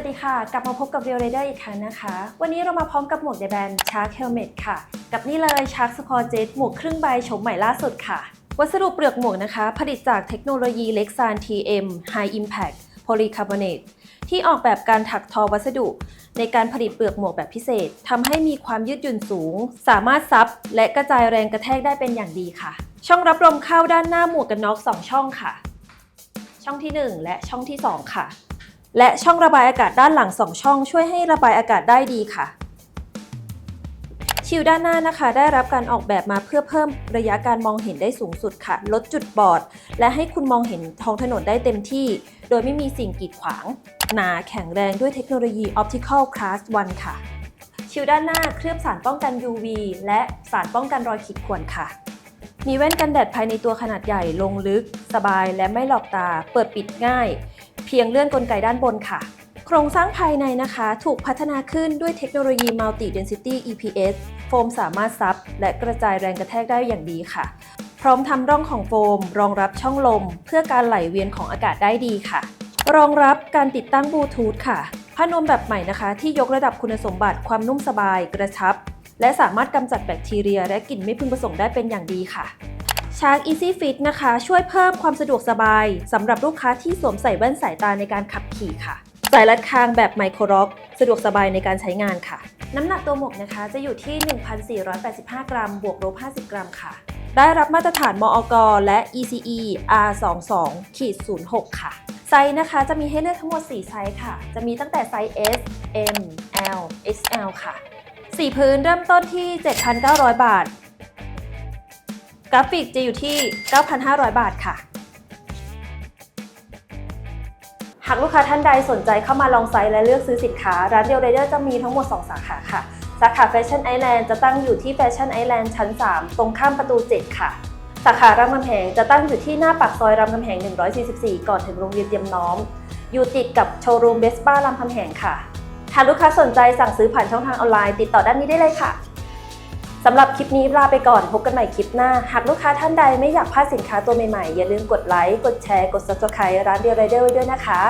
วัสดีค่ะ กลับมาพบกับ Real Rider อีกครั้งนะคะ วันนี้เรามาพร้อมกับหมวกในแบรนด์ Shark Helmet ค่ะ กับนี่เลย Shark Score Jet หมวกครึ่งใบโฉมใหม่ล่าสุดค่ะ วัสดุเปลือกหมวกนะคะ ผลิตจากเทคโนโลยี Lexan TM High Impact Polycarbonate ที่ออกแบบการถักทอวัสดุ ในการผลิตเปลือกหมวกแบบพิเศษทำให้มีความยืดหยุ่นสูง สามารถซับและกระจายแรงกระแทกได้เป็นอย่างดีค่ะ ช่องรับลมเข้าด้านหน้าหมวกกันน็อก2ช่องค่ะ ช่องที่ 1 และช่องที่ 2 ค่ะ และช่องระบายอากาศด้านหลัง 2 ช่อง ช่วยให้ระบายอากาศได้ดีค่ะ ชิลด้านหน้านะคะ ได้รับการออกแบบมาเพื่อเพิ่มระยะการมองเห็นได้สูงสุดค่ะ ลดจุดบอด และให้คุณมองเห็นท้องถนนได้เต็มที่ โดยไม่มีสิ่งกีดขวาง หนาแข็งแรงด้วยเทคโนโลยี Optical Class 1 ค่ะ ชิลด้านหน้าเคลือบสารป้องกัน UV และสารป้องกันรอยขีดข่วนค่ะมีแว่นกันแดดภายในตัวขนาดใหญ่ลงลึก สบายและไม่หลอกตา เปิดปิดง่าย เพียงเลื่อนกลไกด้านบนค่ะ โครงสร้างภายในนะคะ ถูกพัฒนาขึ้นด้วยเทคโนโลยี Multi Density EPS โฟมสามารถซับและกระจายแรงกระแทกได้อย่างดีค่ะ พร้อมทำร่องของโฟม รองรับช่องลม เพื่อการไหลเวียนของอากาศได้ดีค่ะ รองรับการติดตั้งบลูทูธค่ะผ้านวมแบบใหม่นะคะ ที่ยกระดับคุณสมบัติความนุ่มสบาย กระชับ และสามารถกำจัดแบคทีเรีย และกลิ่นไม่พึงประสงค์ได้เป็นอย่างดีค่ะ Shark Easy Fit นะคะ ช่วยเพิ่มความสะดวกสบายสำหรับลูกค้าที่สวมใส่แว่นสายตาในการขับขี่ค่ะ สายรัดคางแบบไมโครล็อก สะดวกสบายในการใช้งานค่ะ น้ำหนักตัวหมวกนะคะจะอยู่ที่ 1,485 กรัม บวกลบ50 กรัมค่ะ ได้รับมาตรฐานมอกและ ECE R22 ขีด06 ค่ะ ไซส์นะคะจะมีให้เลือกทั้งหมด 4 ไซส์ค่ะ จะมีตั้งแต่ไซส์ S M L XL ค่ะ สีพื้นเริ่มต้นที่ 7,900 บาท กราฟิกจะอยู่ที่ 9,500 บาทค่ะ หากลูกค้าท่านใดสนใจเข้ามาลองไซส์และเลือกซื้อสินค้า ร้านเดียวไรเดอร์จะมีทั้งหมด 2 สาขาค่ะ สาขาแฟชั่นไอแลนด์จะตั้งอยู่ที่แฟชั่นไอแลนด์ชั้น 3 ตรงข้ามประตู 7 ค่ะ สาขารามคำแหงจะตั้งอยู่ที่หน้าปากซอยรามคำแหง 144 ก่อนถึงโรงเรียนเตรียมน้อม อยู่ติดกับโชว์รูมเบสป้ารามคำแหงค่ะหากลูกค้าสนใจสั่งซื้อผ่านช่องทางออนไลน์ ติดต่อด้านนี้ได้เลยค่ะ สำหรับคลิปนี้ลาไปก่อนพบกันใหม่คลิปหน้า หากลูกค้าท่านใดไม่อยากพลาดสินค้าตัวใหม่ๆ อย่าลืมกดไลค์ กดแชร์ กด subscribe ร้านเดียวไรเดอร์ไว้ด้วยนะคะ